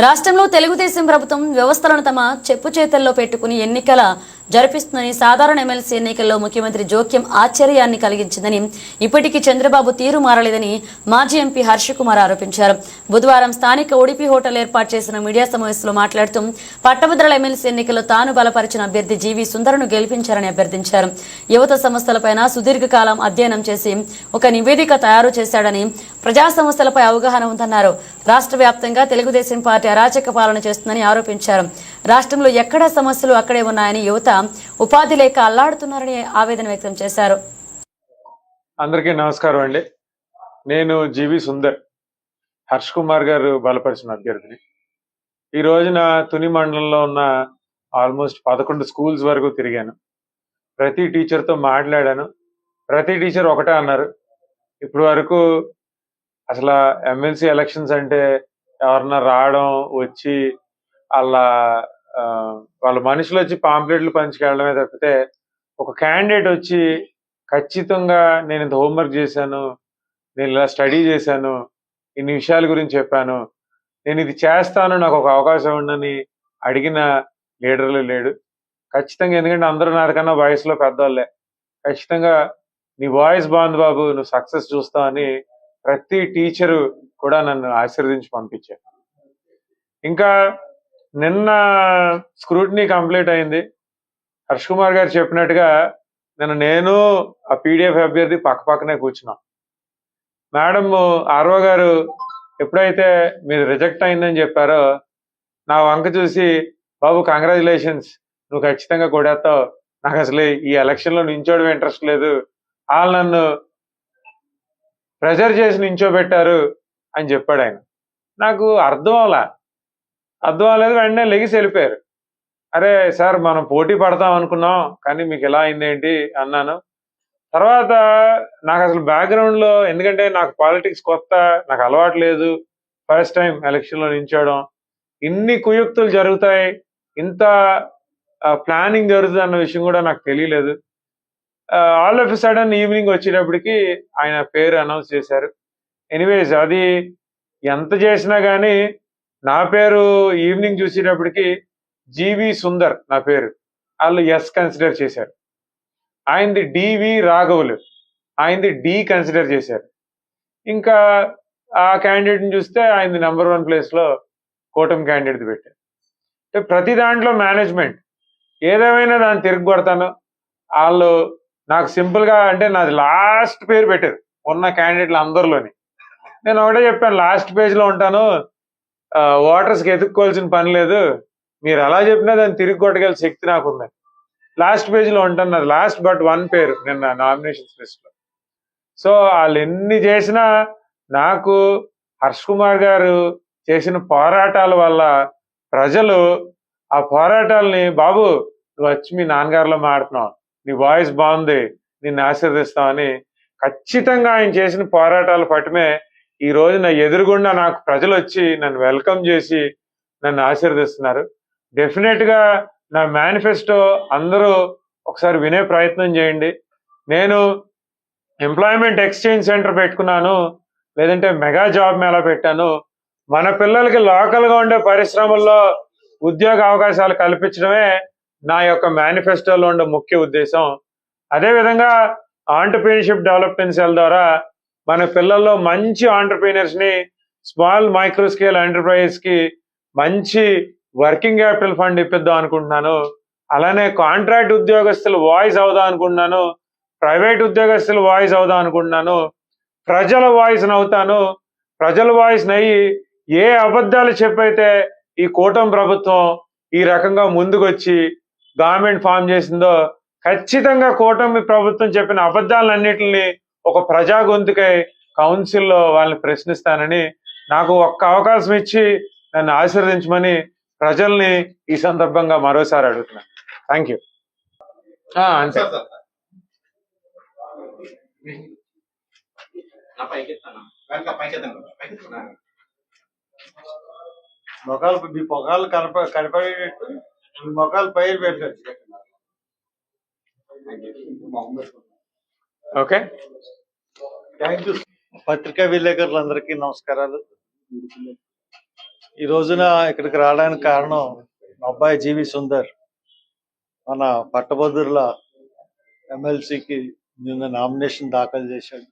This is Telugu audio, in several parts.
రాష్ట్రంలో తెలుగుదేశం ప్రభుత్వం వ్యవస్థలను తమ చెప్పు చేతల్లో పెట్టుకుని ఎన్నికల జరిపిస్తుందని సాధారణ ఎమ్మెల్సీ ఎన్నికల్లో ముఖ్యమంత్రి జోక్యం ఆశ్చర్యాన్ని కలిగించిందని ఇప్పటికీ చంద్రబాబు తీరు మారలేదని మాజీ ఎంపీ హర్ష కుమార్ ఆరోపించారు. బుధవారం స్థానిక ఉడిపి హోటల్ ఏర్పాటు చేసిన మీడియా సమావేశంలో మాట్లాడుతూ పట్టభద్రుల ఎమ్మెల్సీ ఎన్నికల్లో తాను బలపరిచిన అభ్యర్థి జీవి సుందరను గెలిపించారని అభ్యర్థించారు. యువత సమస్యలపైన సుదీర్ఘకాలం అధ్యయనం చేసి ఒక నివేదిక తయారు చేశాడని ప్రజా సమస్యలపై అవగాహన ఉందన్నారు. రాష్ట్ర వ్యాప్తంగా తెలుగుదేశం పార్టీ అరాచక పాలన చేస్తుందని ఆరోపించారు. రాష్ట్రంలో ఎక్కడ సమస్యలు అక్కడే ఉన్నాయని యువత ఉపాధి లేక అల్లాడుతున్నారని ఆవేదన వ్యక్తం చేశారు. అందరికీ నమస్కారం అండి. నేను జీవి సుందర్ హర్ష్ కుమార్ గారు బలపరిచిన అభ్యర్థిని. ఈ రోజున తుని మండలంలో ఉన్న ఆల్మోస్ట్ పదకొండు స్కూల్స్ వరకు తిరిగాను. ప్రతి టీచర్తో మాట్లాడాను. ప్రతి టీచర్ ఒకటే అన్నారు. ఇప్పటి వరకు అసలు ఎమ్మెల్సీ ఎలక్షన్స్ అంటే ఎవరన్నా రావడం వచ్చి వాళ్ళ వాళ్ళ మనుషులు వచ్చి పాంప్లెట్లు పంచుకెళ్ళడమే తప్పితే ఒక క్యాండిడేట్ వచ్చి ఖచ్చితంగా నేను ఇంత హోంవర్క్ చేశాను నేను ఇలా స్టడీ చేశాను ఇన్ని విషయాల గురించి చెప్పాను నేను ఇది చేస్తాను నాకు ఒక అవకాశం ఉండని అడిగిన లీడర్లు లేడు. ఖచ్చితంగా ఎందుకంటే అందరూ నాకన్నా వయసులో పెద్దవాళ్ళే ఖచ్చితంగా నీ వాయిస్ బాగుంది బాబు నువ్వు సక్సెస్ చూస్తావని ప్రతి టీచరు కూడా నన్ను ఆశీర్వదించి పంపించారు. ఇంకా నిన్న స్క్రూటినీ కంప్లీట్ అయింది. హర్ష్ కుమార్ గారు చెప్పినట్టుగా నిన్న నేను ఆ పీడిఎఫ్ అభ్యర్థి పక్క పక్కనే కూర్చున్నాం. మేడం ఆర్వో గారు ఎప్పుడైతే మీరు రిజెక్ట్ అయిందని చెప్పారో నా వంక చూసి బాబు కంగ్రాచులేషన్స్ నువ్వు ఖచ్చితంగా కొడేస్తావు. నాకు అసలు ఈ ఎలక్షన్లో నించోవడం ఇంట్రెస్ట్ లేదు. వాళ్ళు నన్ను ప్రెజర్ చేసి నించోబెట్టారు అని చెప్పాడు ఆయన. నాకు అర్థం అవలా. అర్థం అవ్వలేదు వెంటనే లెగిసి వెళ్ళిపోయారు. అరే సార్ మనం పోటీ పడతాం అనుకున్నాం కానీ మీకు ఎలా అయింది ఏంటి అన్నాను. తర్వాత నాకు అసలు బ్యాక్గ్రౌండ్లో ఎందుకంటే నాకు పాలిటిక్స్ కొత్త నాకు అలవాటు లేదు. ఫస్ట్ టైం ఎలక్షన్లో నించోవడం ఇన్ని కుయుక్తులు జరుగుతాయి. ఇంత ప్లానింగ్ జరుగుతుంది అన్న విషయం కూడా నాకు తెలియలేదు. ఆల్ ఆఫ్ సడన్ ఈవినింగ్ వచ్చేటప్పటికి ఆయన పేరు అనౌన్స్ చేశారు. ఎనీవేస్ అది ఎంత చేసినా కానీ నా పేరు ఈవినింగ్ చూసేటప్పటికి జీవి సుందర్ నా పేరు. వాళ్ళు ఎస్ కన్సిడర్ చేశారు. ఆయనది డివి రాఘవులు. ఆయనది డి కన్సిడర్ చేశారు. ఇంకా ఆ క్యాండిడేట్ని చూస్తే ఆయనది నెంబర్ వన్ ప్లేస్లో కూటమి క్యాండిడేట్ పెట్టారు. అంటే ప్రతి దాంట్లో మేనేజ్మెంట్ ఏదేమైనా దాన్ని తిరిగి కొడతాను వాళ్ళు నాకు సింపుల్గా అంటే నాది లాస్ట్ పేరు పెట్టారు. ఉన్న క్యాండిడేట్లు అందరిలోని. నేను ఒకటే చెప్పాను లాస్ట్ పేజ్లో ఉంటాను. ఓటర్స్కి ఎదుక్కోవాల్సిన పని లేదు. మీరు అలా చెప్పినా దాన్ని తిరిగి కొట్టగల శక్తి నాకు ఉంది లాస్ట్ పేజీలో ఉంటాను నాది. లాస్ట్ బట్ వన్ పేరు నిన్న నామినేషన్స్ లిస్ట్లో సో వాళ్ళు ఎన్ని చేసినా నాకు హర్ష్ కుమార్ గారు చేసిన పోరాటాల వల్ల ప్రజలు ఆ పోరాటాలని బాబు నువ్వు వచ్చి మీ నాన్నగారిలో మాడుతున్నావు నీ వాయిస్ బాగుంది. నిన్ను ఆశీర్దిస్తామని ఖచ్చితంగా ఆయన చేసిన పోరాటాల పటమే ఈ రోజు నా ఎదురుగుండా నాకు ప్రజలు వచ్చి నన్ను వెల్కమ్ చేసి నన్ను ఆశీర్దిస్తున్నారు డెఫినెట్గా నా మేనిఫెస్టో అందరూ ఒకసారి వినే ప్రయత్నం చేయండి. నేను ఎంప్లాయ్మెంట్ ఎక్స్చేంజ్ సెంటర్ పెట్టుకున్నాను లేదంటే మెగా జాబ్ మేళా పెట్టాను. మన పిల్లలకి లోకల్గా ఉండే పరిశ్రమల్లో ఉద్యోగ అవకాశాలు కల్పించడమే నా యొక్క మేనిఫెస్టోలో ఉండే ముఖ్య ఉద్దేశం. అదేవిధంగా ఆంటర్ప్రీనర్షిప్ డెవలప్మెంట్ సెల్ ద్వారా మన పిల్లల్లో మంచి ఆంటర్ప్రీనర్స్ని స్మాల్ మైక్రో స్కేల్ ఎంటర్ప్రైజ్కి మంచి వర్కింగ్ క్యాపిటల్ ఫండ్ ఇప్పిద్దాం అనుకుంటున్నాను. అలానే కాంట్రాక్ట్ ఉద్యోగస్తులు వాయిస్ అవుదాం అనుకుంటున్నాను. ప్రైవేట్ ఉద్యోగస్తులు వాయిస్ అవుదాం అనుకుంటున్నాను. ప్రజల వాయిస్ అవుతాను ప్రజల వాయిస్ అయ్యి ఏ అబద్ధాలు చెప్పైతే ఈ కూటమి ప్రభుత్వం ఈ రకంగా ముందుకొచ్చి గవర్నమెంట్ ఫామ్ చేసిందో ఖచ్చితంగా కూటమి ప్రభుత్వం చెప్పిన అబద్ధాలన్నిటిని ఒక ప్రజా గొంతుకై కౌన్సిల్లో వాళ్ళని ప్రశ్నిస్తానని నాకు ఒక్క అవకాశం ఇచ్చి నన్ను ఆశీర్వదించమని ప్రజల్ని ఈ సందర్భంగా మరోసారి అడుగుతున్నాను థ్యాంక్ యూ అంతే. మొఖాలు మీ మొఖాలు కనప కనపడేటట్టు మీ మొఖాలు పైరు పెట్టచ్చు ఓకే. థ్యాంక్ యూ పత్రికా విలేకరులందరికీ నమస్కారాలు. ఈ రోజున ఇక్కడికి రావడానికి కారణం మా అబ్బాయి జీవి సుందర్. మన పట్టభద్రుల ఎమ్మెల్సీకి నిన్న నామినేషన్ దాఖలు చేశాడు.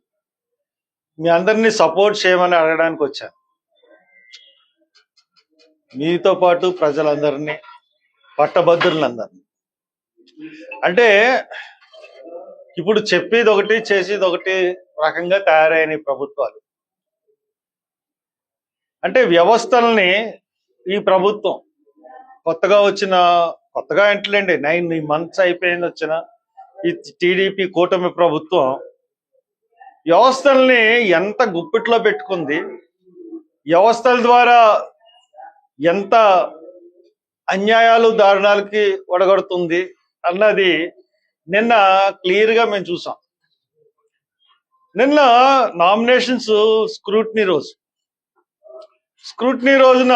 మీ అందరినీ సపోర్ట్ చేయమని అడగడానికి వచ్చాను. మీతో పాటు ప్రజలందరినీ పట్టభద్రులందరినీ. అంటే ఇప్పుడు చెప్పేది ఒకటి చేసేది ఒకటి రకంగా తయారైన ప్రభుత్వాలు. అంటే వ్యవస్థల్ని ఈ ప్రభుత్వం కొత్తగా వచ్చిన కొత్తగా ఏంటండి నైన్ మంత్స్ అయిపోయింది వచ్చిన ఈ టీడీపీ కూటమి ప్రభుత్వం వ్యవస్థల్ని ఎంత గుప్పిట్లో పెట్టుకుంది వ్యవస్థల ద్వారా ఎంత అన్యాయాలు దారుణాలకి ఒడగడుతుంది అన్నది నిన్న క్లియర్గా మేము చూసాం. నిన్న నామినేషన్స్ స్క్రూట్నీ రోజు. స్క్రూట్నీ రోజున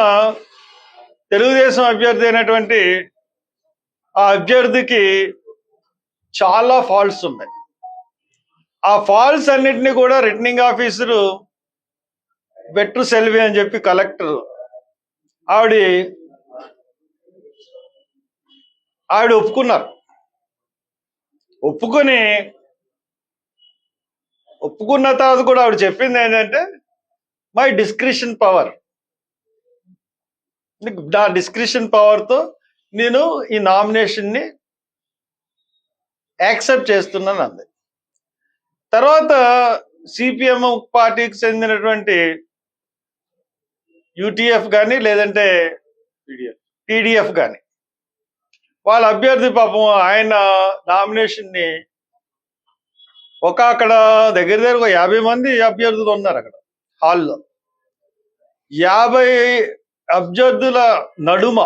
తెలుగుదేశం అభ్యర్థి అయినటువంటి ఆ అభ్యర్థికి చాలా ఫాల్ట్స్ ఉన్నాయి. ఆ ఫాల్ట్స్ అన్నిటినీ కూడా రిటర్నింగ్ ఆఫీసరు బెట్రు సెల్వి అని చెప్పి కలెక్టర్ ఆవిడ ఆవిడ ఒప్పుకున్నారు. ఒప్పుకొని ఒప్పుకున్న తర్వాత కూడా ఆవిడ చెప్పింది ఏంటంటే మై డిస్క్రిషన్ పవర్ నా డిస్క్రిషన్ పవర్తో నేను ఈ నామినేషన్ని యాక్సెప్ట్ చేస్తున్నాను అంది. తర్వాత సిపిఎం పార్టీకి చెందినటువంటి యూటీఎఫ్ కానీ లేదంటే టీడీఎఫ్ కానీ వాళ్ళ అభ్యర్థి పాపం ఆయన నామినేషన్ని ఒక అక్కడ దగ్గర దగ్గర ఒక యాభై మంది అభ్యర్థులు ఉన్నారు అక్కడ హాల్లో. యాభై అభ్యర్థుల నడుమ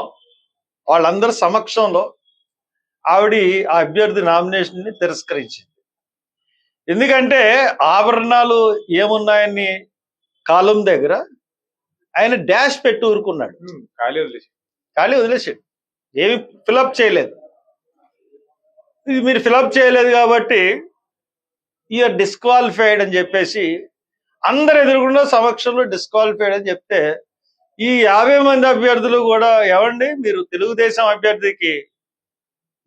వాళ్ళందరి సమక్షంలో ఆవిడ ఆ అభ్యర్థి నామినేషన్ని తిరస్కరించింది. ఎందుకంటే ఆభరణాలు ఏమున్నాయని కాలం దగ్గర ఆయన డాష్ పెట్టి ఊరుకున్నాడు. ఖాళీ వదిలేసి. ఖాళీ వదిలేసాడు. ఏమి ఫిలప్ చేయలేదు. ఇది మీరు ఫిలప్ చేయలేదు కాబట్టి ఇయర్ డిస్క్వాలిఫైడ్ అని చెప్పేసి అందరు ఎదురుకుండా సమక్షంలో డిస్క్వాలిఫైడ్ అని చెప్తే ఈ యాభై మంది అభ్యర్థులు కూడా ఎవండి మీరు తెలుగుదేశం అభ్యర్థికి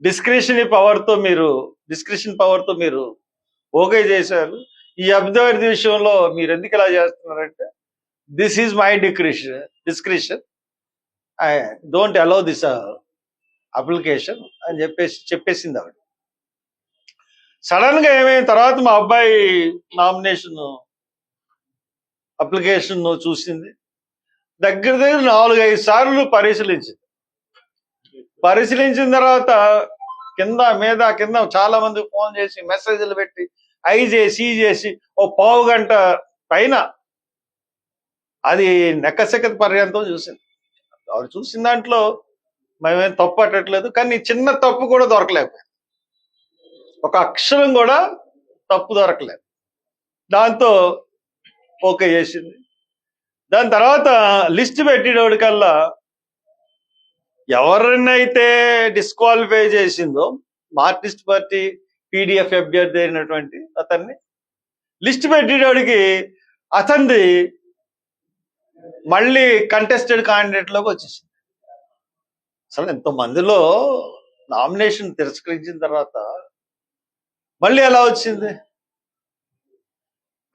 డిస్క్రిషన్ పవర్తో మీరు డిస్క్రిషన్ పవర్తో మీరు ఓకే చేశారు. ఈ అభ్యర్థి విషయంలో మీరు ఎందుకు ఇలా చేస్తున్నారంటే this is my discretion discretion I don't allow this application అని చెప్పేసి చెప్పేసింది ఆవిడ. సడన్గా ఏమైంది తర్వాత మా అబ్బాయి నామినేషన్ అప్లికేషన్ చూసింది. దగ్గర దగ్గర నాలుగు ఐదు సార్లు పరిశీలించింది. పరిశీలించిన తర్వాత కింద మీద కింద చాలా మంది ఫోన్ చేసి మెసేజ్లు పెట్టి ఐ చేసి చేసి ఓ పావు గంట పైన అది నెక్కసెక్క పర్యంతం చూసింది. ఆవిడ చూసిన దాంట్లో మేమేం తప్పు పట్టట్లేదు కానీ చిన్న తప్పు కూడా దొరకలేకపోయింది ఒక అక్షరం కూడా తప్పు దొరకలేదు. దాంతో ఓకే చేసింది. దాని తర్వాత లిస్ట్ పెట్టేటోడికల్లా ఎవరినైతే డిస్క్వాలిఫై చేసిందో మార్క్సిస్ట్ పార్టీ పీడిఎఫ్ అభ్యర్థి అయినటువంటి అతన్ని లిస్ట్ పెట్టేటోడికి అతన్ని మళ్ళీ కంటెస్టెడ్ క్యాండిడేట్లోకి వచ్చేసింది. అసలు ఎంతో మందిలో నామినేషన్ తిరస్కరించిన తర్వాత మళ్ళీ ఎలా వచ్చింది?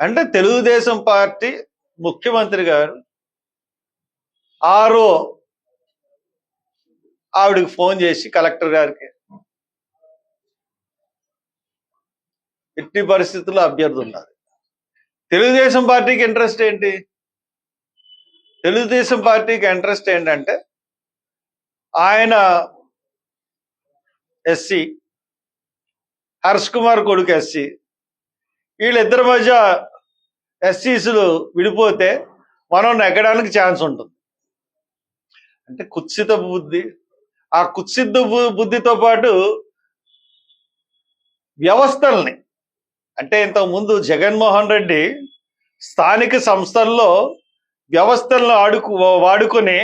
అంటే తెలుగుదేశం పార్టీ ముఖ్యమంత్రి గారు ఆరో ఆవిడకి ఫోన్ చేసి కలెక్టర్ గారికి ఎట్టి పరిస్థితుల్లో అభ్యర్థి ఉన్నారు. తెలుగుదేశం పార్టీకి ఇంట్రెస్ట్ ఏంటి? తెలుగుదేశం పార్టీకి ఇంట్రెస్ట్ ఏంటంటే ఆయన ఎస్సీ హర్ష్ కుమార్ కొడుకు ఎస్సీ. వీళ్ళిద్దరి మధ్య ఎస్సీసులు విడిపోతే మనం నెగ్గడానికి ఛాన్స్ ఉంటుంది. అంటే కుత్సిత బుద్ధి ఆ కుత్సిద్ధ బుద్ధితో పాటు వ్యవస్థల్ని అంటే ఇంతకు ముందు జగన్మోహన్ రెడ్డి స్థానిక సంస్థల్లో వ్యవస్థలను ఆడుకు వాడుకొని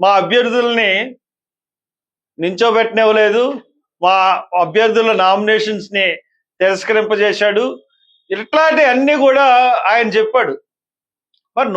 మా అభ్యర్థుల్ని నించోబెట్టనివ్వలేదు. మా అభ్యర్థుల నామినేషన్స్ని తిరస్కరింపజేశాడు. ఇట్లాంటి అన్ని కూడా ఆయన చెప్పాడు.